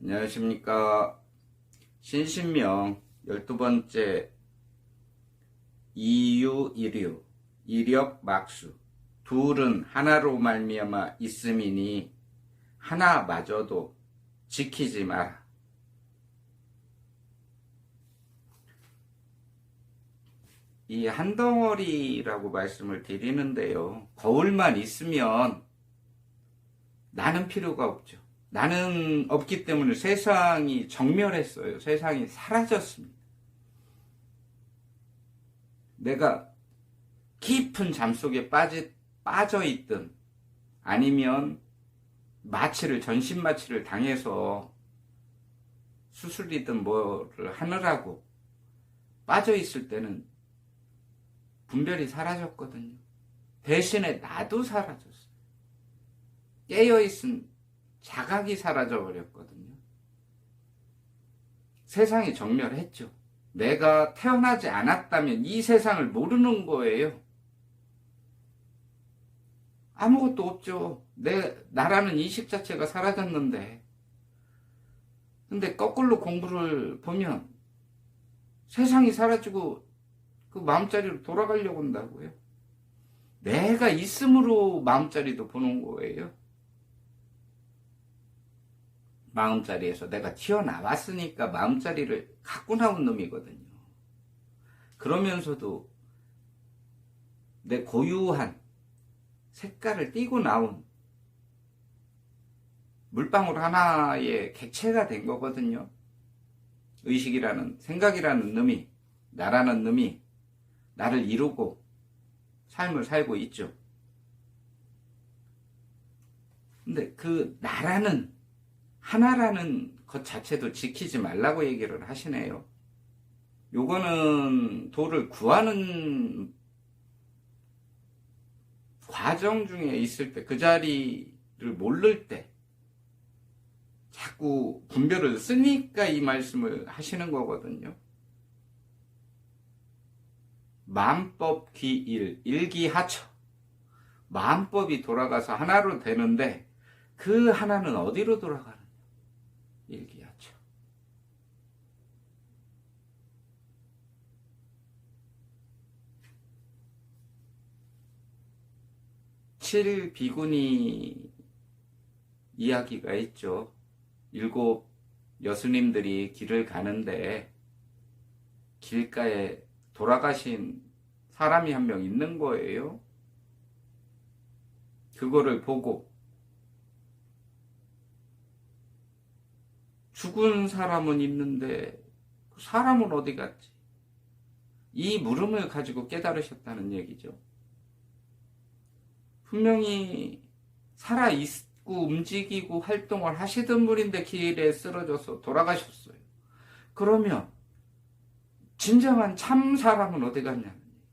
안녕하십니까. 신신명 12번째 이유 이류 이력 막수 둘은 하나로 말미암아 있음이니 하나마저도 지키지 마라. 이 한 덩어리라고 말씀을 드리는데요. 거울만 있으면 나는 필요가 없죠. 나는 없기 때문에 세상이 정멸했어요. 세상이 사라졌습니다. 내가 깊은 잠 속에 빠지, 빠져 있든 아니면 마취를, 전신 마취를 당해서 수술이든 뭐를 하느라고 빠져 있을 때는 분별이 사라졌거든요. 대신에 나도 사라졌어요. 깨어 있은 자각이 사라져 버렸거든요. 세상이 정멸했죠. 내가 태어나지 않았다면 이 세상을 모르는 거예요. 아무것도 없죠. 내, 나라는 인식 자체가 사라졌는데. 근데 거꾸로 공부를 보면 세상이 사라지고 그 마음자리로 돌아가려고 한다고요. 내가 있음으로 마음자리도 보는 거예요. 마음자리에서 내가 튀어나왔으니까 마음자리를 갖고 나온 놈이거든요. 그러면서도 내 고유한 색깔을 띠고 나온 물방울 하나의 객체가 된 거거든요. 의식이라는, 생각이라는 놈이, 나라는 놈이 나를 이루고 삶을 살고 있죠. 근데 그 나라는 하나라는 것 자체도 지키지 말라고 얘기를 하시네요. 요거는 도를 구하는 과정 중에 있을 때, 그 자리를 모를 때, 자꾸 분별을 쓰니까 이 말씀을 하시는 거거든요. 만법 기일, 일기하처. 만법이 돌아가서 하나로 되는데, 그 하나는 어디로 돌아가는 일기하죠. 칠 비구니 이야기가 있죠. 일곱 여수님들이 길을 가는데 길가에 돌아가신 사람이 한 명 있는 거예요. 그거를 보고 죽은 사람은 있는데 그 사람은 어디 갔지? 이 물음을 가지고 깨달으셨다는 얘기죠. 분명히 살아 있고 움직이고 활동을 하시던 분인데 길에 쓰러져서 돌아가셨어요. 그러면 진정한 참 사람은 어디 갔냐는 얘기죠.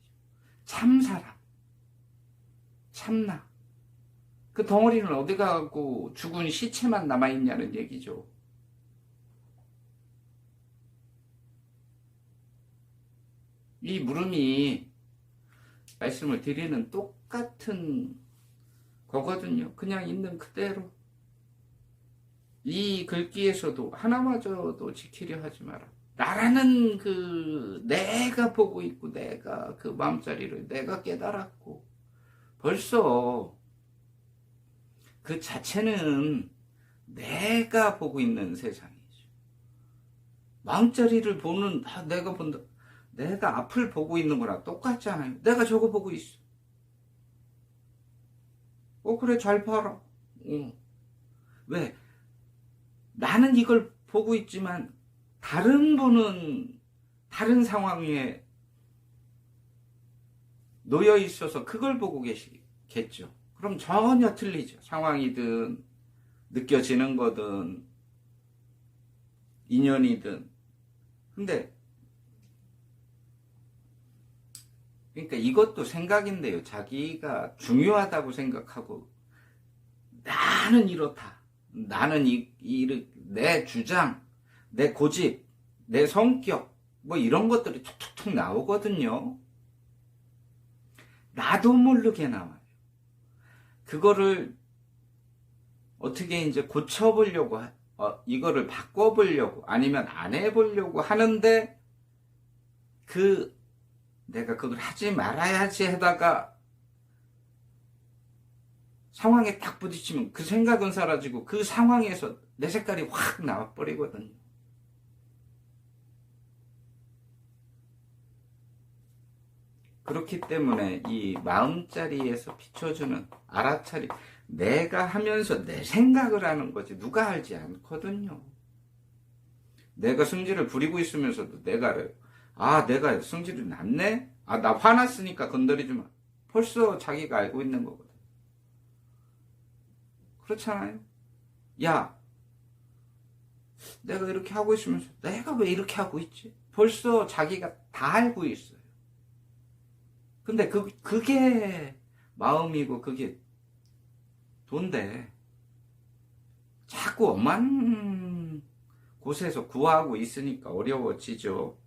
참 사람. 참나. 그 덩어리는 어디 가고 죽은 시체만 남아있냐는 얘기죠. 이 물음이 말씀을 드리는 똑같은 거거든요. 그냥 있는 그대로. 이 글귀에서도 하나마저도 지키려 하지 마라. 나라는 그 내가 보고 있고 내가 그 마음자리를 내가 깨달았고 벌써 그 자체는 내가 보고 있는 세상이죠. 마음자리를 보는 아, 내가 본다. 내가 앞을 보고 있는 거랑 똑같잖아요. 내가 저거 보고 있어. 어, 그래, 잘 봐라. 어. 왜? 나는 이걸 보고 있지만, 다른 분은 다른 상황에 놓여 있어서 그걸 보고 계시겠죠. 그럼 전혀 틀리죠. 상황이든, 느껴지는 거든, 인연이든. 근데, 그러니까 이것도 생각인데요. 자기가 중요하다고 생각하고 나는 이렇다. 나는 이, 이, 내 주장, 내 고집, 내 성격, 뭐 이런 것들이 툭툭툭 나오거든요. 나도 모르게 나와요. 그거를 어떻게 이제 고쳐보려고 어, 이거를 바꿔보려고 아니면 안 해보려고 하는데 그 내가 그걸 하지 말아야지 하다가 상황에 딱 부딪히면 그 생각은 사라지고 그 상황에서 내 색깔이 확 나와버리거든요. 그렇기 때문에 이 마음자리에서 비춰주는 알아차리 내가 하면서 내 생각을 하는 거지 누가 알지 않거든요. 내가 승질을 부리고 있으면서도 내가 알 아 내가 승질이 났네? 아 나 화났으니까 건드리지 마. 벌써 자기가 알고 있는 거거든. 그렇잖아요. 야 내가 이렇게 하고 있으면서 내가 왜 이렇게 하고 있지? 벌써 자기가 다 알고 있어요. 근데 그, 그게 마음이고 그게 돈데 자꾸 엄한 곳에서 구하고 있으니까 어려워지죠.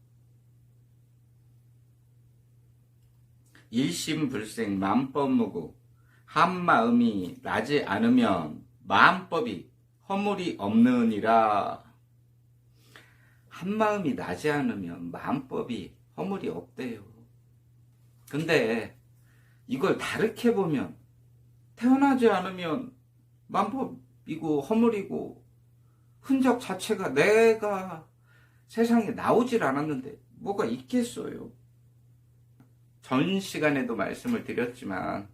일심불생 만법무고 한 마음이 나지 않으면 마음법이 허물이 없느니라. 한 마음이 나지 않으면 마음법이 허물이 없대요. 근데 이걸 다르게 보면 태어나지 않으면 만법이고 허물이고 흔적 자체가 내가 세상에 나오질 않았는데 뭐가 있겠어요. 전 시간에도 말씀을 드렸지만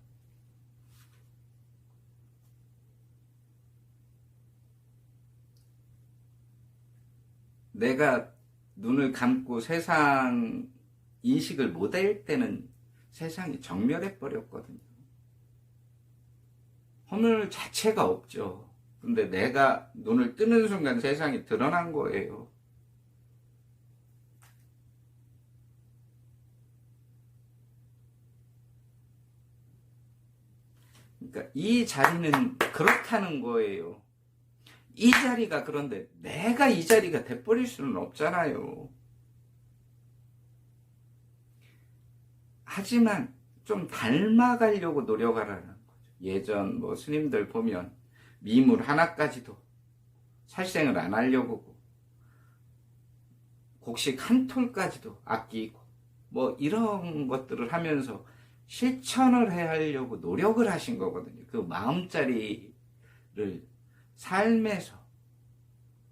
내가 눈을 감고 세상 인식을 못할 때는 세상이 정멸해 버렸거든요. 허물 자체가 없죠. 근데 내가 눈을 뜨는 순간 세상이 드러난 거예요. 그러니까 이 자리는 그렇다는 거예요. 이 자리가 그런데 내가 이 자리가 돼버릴 수는 없잖아요. 하지만 좀 닮아가려고 노력하라는 거죠. 예전 뭐 스님들 보면 미물 하나까지도 살생을 안 하려고 하고 곡식 한 톨까지도 아끼고 뭐 이런 것들을 하면서 실천을 해 하려고 노력을 하신 거거든요. 그 마음자리를 삶에서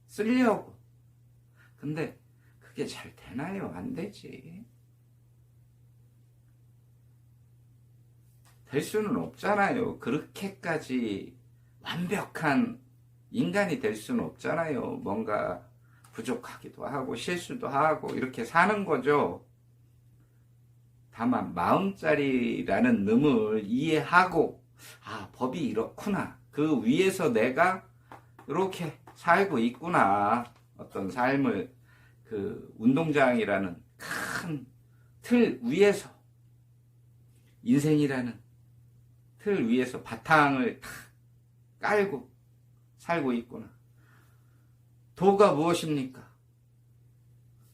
쓰려고. 근데 그게 잘 되나요? 안 되지. 될 수는 없잖아요. 그렇게까지 완벽한 인간이 될 수는 없잖아요. 뭔가 부족하기도 하고 실수도 하고 이렇게 사는 거죠. 다만 마음자리라는 놈을 이해하고 아 법이 이렇구나. 그 위에서 내가 이렇게 살고 있구나. 어떤 삶을 그 운동장이라는 큰 틀 위에서 인생이라는 틀 위에서 바탕을 탁 깔고 살고 있구나. 도가 무엇입니까?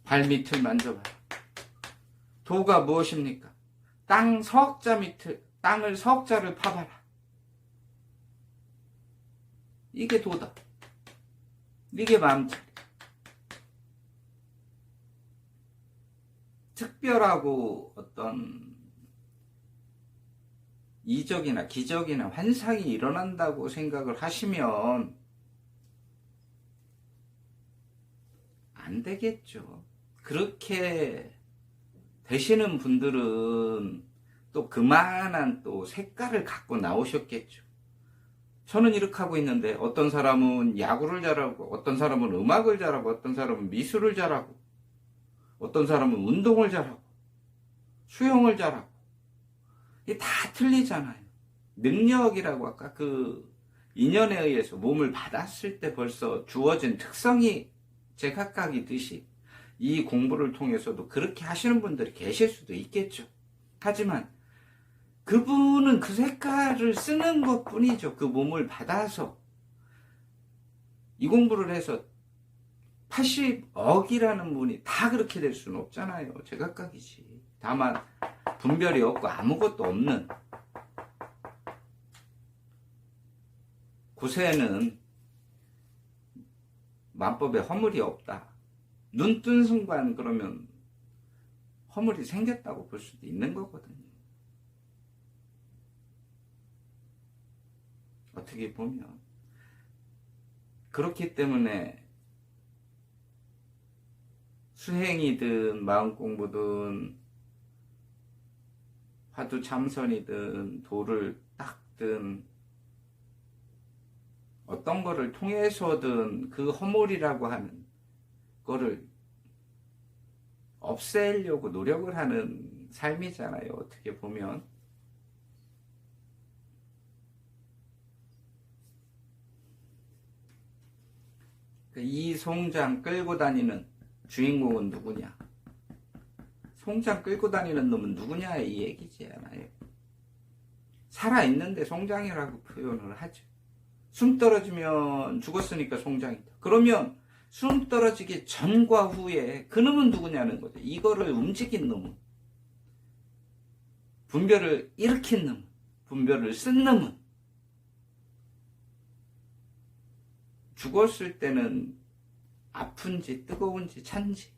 발밑을 만져봐요. 도가 무엇입니까? 땅 석자 밑을, 땅을 석자를 파봐라. 이게 도다. 이게 마음자리. 특별하고 어떤 이적이나 기적이나 환상이 일어난다고 생각을 하시면 안 되겠죠. 그렇게 되시는 분들은 또 그만한 또 색깔을 갖고 나오셨겠죠. 저는 이렇게 하고 있는데 어떤 사람은 야구를 잘하고 어떤 사람은 음악을 잘하고 어떤 사람은 미술을 잘하고 어떤 사람은 운동을 잘하고 수영을 잘하고 이게 다 틀리잖아요. 능력이라고 아까 그 인연에 의해서 몸을 받았을 때 벌써 주어진 특성이 제각각이듯이 이 공부를 통해서도 그렇게 하시는 분들이 계실 수도 있겠죠. 하지만 그분은 그 색깔을 쓰는 것 뿐이죠. 그 몸을 받아서 이 공부를 해서 80억이라는 분이 다 그렇게 될 수는 없잖아요. 제각각이지. 다만 분별이 없고 아무것도 없는 곳에는 만법에 허물이 없다. 눈 뜬 순간 그러면 허물이 생겼다고 볼 수도 있는 거거든요. 어떻게 보면 그렇기 때문에 수행이든 마음 공부든 화두 참선이든 도를 닦든 어떤 거를 통해서든 그 허물이라고 하는 거를 없애려고 노력을 하는 삶이잖아요. 어떻게 보면. 그이 송장 끌고 다니는 주인공은 누구냐? 송장 끌고 다니는 놈은 누구냐 이 얘기지 않아요. 살아있는데 송장이라고 표현을 하죠. 숨 떨어지면 죽었으니까 송장이다. 그러면 숨 떨어지기 전과 후에 그 놈은 누구냐는 거죠. 이거를 움직인 놈은. 분별을 일으킨 놈은. 분별을 쓴 놈은. 죽었을 때는 아픈지 뜨거운지 찬지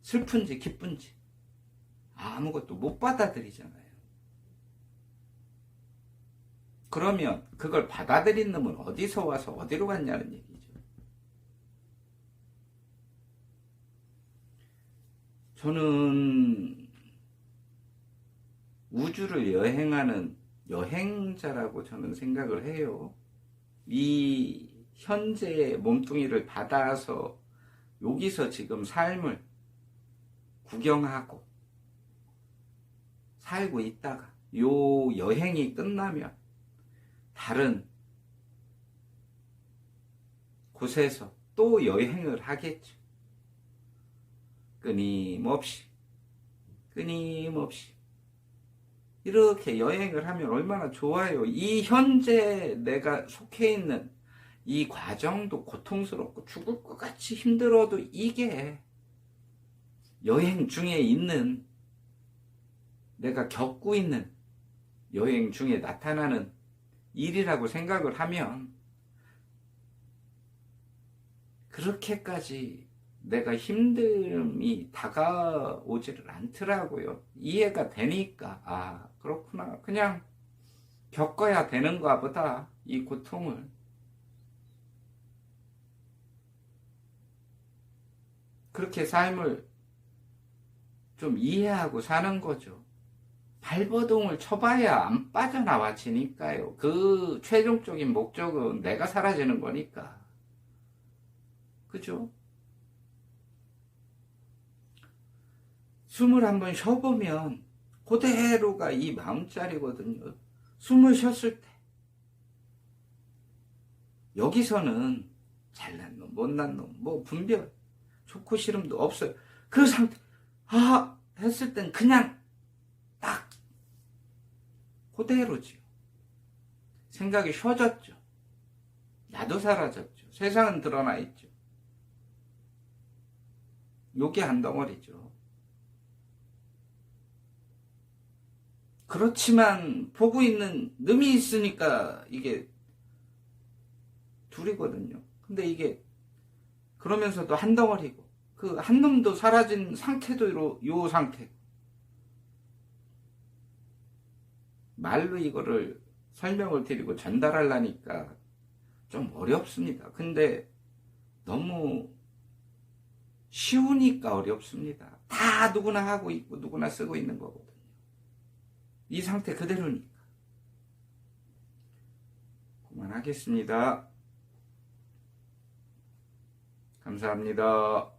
슬픈지 기쁜지 아무것도 못 받아들이잖아요. 그러면 그걸 받아들인 놈은 어디서 와서 어디로 갔냐는 얘기죠. 저는 우주를 여행하는 여행자라고 저는 생각을 해요. 이 현재의 몸뚱이를 받아서 여기서 지금 삶을 구경하고 살고 있다가 요 여행이 끝나면 다른 곳에서 또 여행을 하겠죠. 끊임없이, 끊임없이. 이렇게 여행을 하면 얼마나 좋아요. 이 현재 내가 속해 있는 이 과정도 고통스럽고 죽을 것 같이 힘들어도 이게 여행 중에 있는 내가 겪고 있는 여행 중에 나타나는 일이라고 생각을 하면 그렇게까지 내가 힘듦이 다가오지를 않더라고요. 이해가 되니까, 아, 그렇구나. 그냥 겪어야 되는가 보다, 이 고통을. 그렇게 삶을 좀 이해하고 사는 거죠. 발버둥을 쳐봐야 안 빠져나와지니까요. 그 최종적인 목적은 내가 사라지는 거니까. 그죠? 숨을 한번 쉬어보면 그대로가 이 마음자리거든요. 숨을 쉬었을 때 여기서는 잘난 놈, 못난 놈, 뭐 분별, 좋고 싫음도 없어요. 그 상태, 아 했을 땐 그냥 딱 그대로지요. 생각이 쉬워졌죠. 나도 사라졌죠. 세상은 드러나 있죠. 요게 한 덩어리죠. 그렇지만 보고 있는 놈이 있으니까 이게 둘이거든요. 근데 이게 그러면서도 한 덩어리고 그 한 놈도 사라진 상태도 요, 요 상태. 말로 이거를 설명을 드리고 전달하려니까 좀 어렵습니다. 근데 너무 쉬우니까 어렵습니다. 다 누구나 하고 있고 누구나 쓰고 있는 거거든요. 이 상태 그대로니까. 그만하겠습니다. 감사합니다.